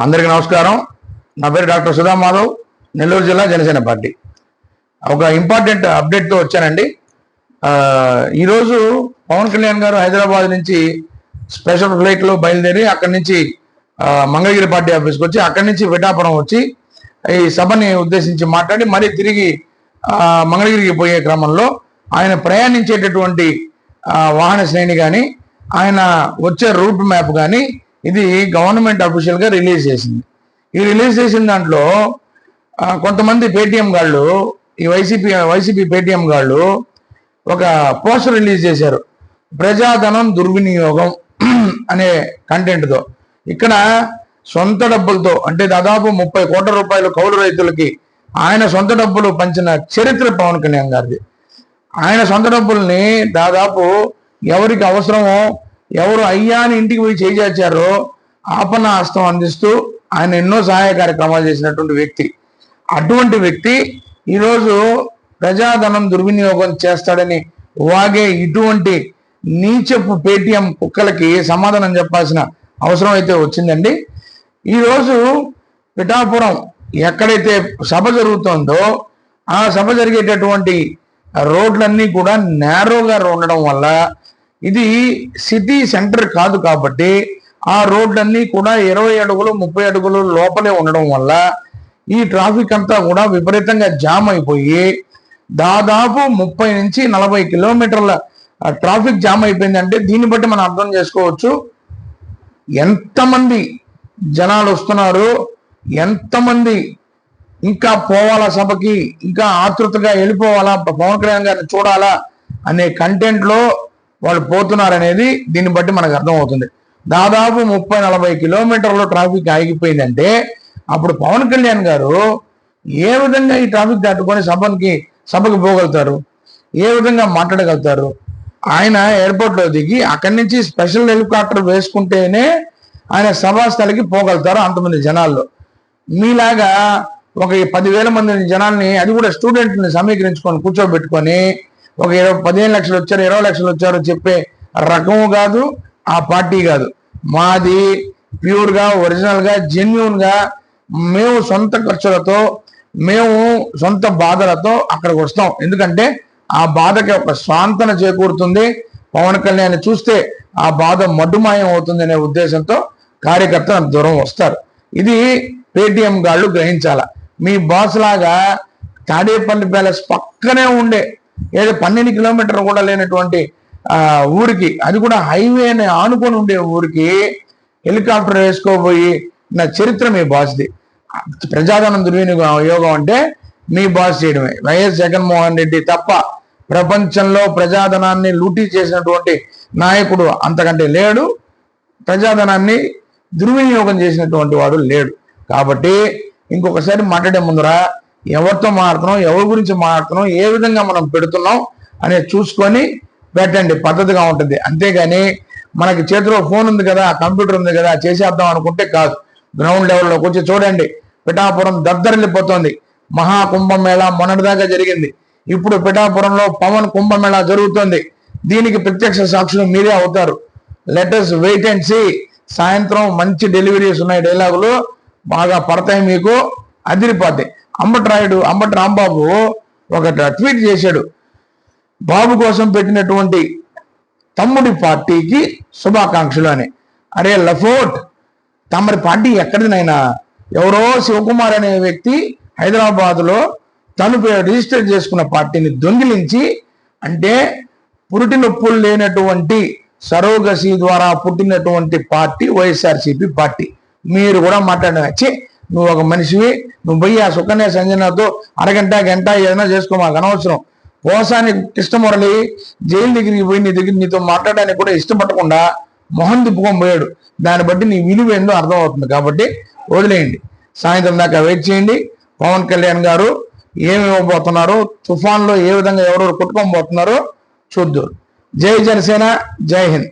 అందరికీ నమస్కారం. నా పేరు డాక్టర్ సుధా మాధవ్ నెల్లూరు జిల్లా జనసేన పార్టీ. ఒక ఇంపార్టెంట్ అప్డేట్తో వచ్చానండి. ఈరోజు పవన్ కళ్యాణ్ గారు హైదరాబాద్ నుంచి స్పెషల్ ఫ్లైట్లో బయలుదేరి అక్కడి నుంచి మంగళగిరి పార్టీ ఆఫీస్కి వచ్చి అక్కడి నుంచి విటాపురం వచ్చి ఈ సభని ఉద్దేశించి మాట్లాడి మరీ తిరిగి మంగళగిరికి పోయే క్రమంలో ఆయన ప్రయాణించేటటువంటి వాహన శ్రేణి కానీ ఆయన వచ్చే రూట్ మ్యాప్ కానీ ఇది గవర్నమెంట్ అఫీషియల్గా రిలీజ్ చేసింది. ఈ రిలీజ్ చేసిన దాంట్లో కొంతమంది పేటిఎం గాళ్ళు ఈ వైసీపీ వైసీపీ పేటిఎం గాళ్ళు ఒక పోస్టర్ రిలీజ్ చేశారు. ప్రజాధనం దుర్వినియోగం అనే కంటెంట్తో ఇక్కడ సొంత డబ్బులతో అంటే దాదాపు ముప్పై కోట్ల రూపాయలు కౌలు రైతులకి ఆయన సొంత డబ్బులు పంచిన చరిత్ర పవన్ కళ్యాణ్ గారిది. ఆయన సొంత డబ్బుల్ని దాదాపు ఎవరికి అవసరమో ఎవరు అయ్యా అని ఇంటికి పోయి చేజార్చారో ఆపణ హస్తం అందిస్తూ ఆయన ఎన్నో సహాయ కార్యక్రమాలు చేసినటువంటి వ్యక్తి. అటువంటి వ్యక్తి ఈరోజు ప్రజాధనం దుర్వినియోగం చేస్తాడని వాగే ఇటువంటి నీచపు పేటిఎం కుక్కలకి సమాధానం చెప్పాల్సిన అవసరం అయితే వచ్చిందండి. ఈరోజు పిఠాపురం ఎక్కడైతే సభ జరుగుతుందో ఆ సభ జరిగేటటువంటి రోడ్లన్నీ కూడా నేరోగా ఉండడం వల్ల ఇది సిటీ సెంటర్ కాదు కాబట్టి ఆ రోడ్లన్నీ కూడా ఇరవై అడుగులు ముప్పై అడుగులు లోపలే ఉండడం వల్ల ఈ ట్రాఫిక్ అంతా కూడా విపరీతంగా జామ్ అయిపోయి దాదాపు ముప్పై నుంచి నలభై కిలోమీటర్ల ట్రాఫిక్ జామ్ అయిపోయిందంటే దీన్ని బట్టి మనం అర్థం చేసుకోవచ్చు. ఎంతమంది జనాలు వస్తున్నారు ఎంతమంది ఇంకా పోవాలా సభకి ఇంకా ఆతృతగా వెళ్ళిపోవాలా పవన్ కళ్యాణ్ గారిని చూడాలా అనే కంటెంట్లో వాళ్ళు పోతున్నారు అనేది దీన్ని బట్టి మనకు అర్థమవుతుంది. దాదాపు ముప్పై నలభై కిలోమీటర్లు ట్రాఫిక్ ఆగిపోయిందంటే అప్పుడు పవన్ కళ్యాణ్ గారు ఏ విధంగా ఈ ట్రాఫిక్ దాటుకొని సభకి సభకి పోగలుగుతారు? ఏ విధంగా మాట్లాడగలుగుతారు? ఆయన ఎయిర్పోర్ట్లో దిగి అక్కడి నుంచి స్పెషల్ హెలికాప్టర్ వేసుకుంటేనే ఆయన సభాస్థలికి పోగలుగుతారు అంతమంది జనాల్లో. మీలాగా ఒక పదివేల మంది జనాల్ని అది కూడా స్టూడెంట్ని సమీకరించుకొని కూర్చోబెట్టుకొని ఒక ఇరవై పదిహేను లక్షలు వచ్చారు ఇరవై లక్షలు వచ్చారు చెప్పే రకము కాదు ఆ పార్టీ కాదు. మాది ప్యూర్గా ఒరిజినల్గా జెన్యున్గా మేము సొంత ఖర్చులతో మేము సొంత బాధలతో అక్కడికి వస్తాం. ఎందుకంటే ఆ బాధకి ఒక స్వాంతన చేకూరుతుంది. పవన్ కళ్యాణ్ చూస్తే ఆ బాధ మడ్డుమాయం అవుతుంది అనే ఉద్దేశంతో కార్యకర్తలు అంత దూరం వస్తారు. ఇది పేటిఎం గాళ్ళు గ్రహించాల. మీ బాస్ లాగా తాడేపల్లి ప్యాలెస్ పక్కనే ఉండే ఏదో పన్నెండు కిలోమీటర్ కూడా లేనటువంటి ఊరికి అది కూడా హైవేని ఆనుకొని ఉండే ఊరికి హెలికాప్టర్ వేసుకోబోయి నా చరిత్ర మీ బాస్ది. ప్రజాధనం దుర్వినియోగం అంటే మీ బాస్ చేయడమే. వైఎస్ జగన్మోహన్ రెడ్డి తప్ప ప్రపంచంలో ప్రజాధనాన్ని లూటీ చేసినటువంటి నాయకుడు అంతకంటే లేడు. ప్రజాధనాన్ని దుర్వినియోగం చేసినటువంటి వాడు లేడు. కాబట్టి ఇంకొకసారి మాట్లాడే ముందర ఎవరితో మాట్లాడుతున్నాం ఎవరి గురించి మాట్లాడుతున్నాం ఏ విధంగా మనం పెడుతున్నాం అనేది చూసుకొని పెట్టండి. పద్ధతిగా ఉంటుంది. అంతేగాని మనకి చేతిలో ఫోన్ ఉంది కదా కంప్యూటర్ ఉంది కదా చేసేద్దాం అనుకుంటే కాదు. గ్రౌండ్ లెవెల్లోకి వచ్చి చూడండి. పిఠాపురం దద్దరిల్లిపోతుంది. మహాకుంభమేళా మొన్నటిదాకా జరిగింది. ఇప్పుడు పిఠాపురంలో పవన్ కుంభమేళా జరుగుతుంది. దీనికి ప్రత్యక్ష సాక్షులు మీరే అవుతారు. లెటర్స్ వెయిట్ అండ్ సీ సాయంత్రం మంచి డెలివరీస్ ఉన్నాయి డైలాగులు బాగా పడతాయి మీకు. అదిరిపోతాయి అంబటి రాయుడు అంబటి రాంబాబు ఒక ట్వీట్ చేశాడు. బాబు కోసం పెట్టినటువంటి తమ్ముడి పార్టీకి శుభాకాంక్షలు అని. అరే లఫోట్ తమరి పార్టీ ఎక్కడినైనా ఎవరో శివకుమార్ అనే వ్యక్తి హైదరాబాద్లో తను రిజిస్టర్ చేసుకున్న పార్టీని దొంగిలించి అంటే పురిటి నొప్పులు లేనటువంటి సరోగసి ద్వారా పుట్టినటువంటి పార్టీ వైఎస్ఆర్సీపీ పార్టీ. మీరు కూడా మాట్లాడిన వచ్చి నువ్వు ఒక మనిషివి నువ్వు పోయి ఆ సుకన్య సంజనతో అరగంట గంట ఏదైనా చేసుకో మాకు అనవసరం. పోసాని కృష్ణమురళి జైలు దగ్గరికి పోయి నీ దగ్గర నీతో మాట్లాడడానికి కూడా ఇష్టపడకుండా మొహం తిప్పుకొని పోయాడు. దాన్ని బట్టి నీ విలువ ఏందో అర్థమవుతుంది కాబట్టి వదిలేయండి. సాయంత్రం దాకా వెయిట్ చేయండి. పవన్ కళ్యాణ్ గారు ఏమి ఇవ్వబోతున్నారో తుఫాన్లో ఏ విధంగా ఎవరెవరు కొట్టుకొని పోతున్నారో చూద్దాం. జై జనసేన జై హింద్.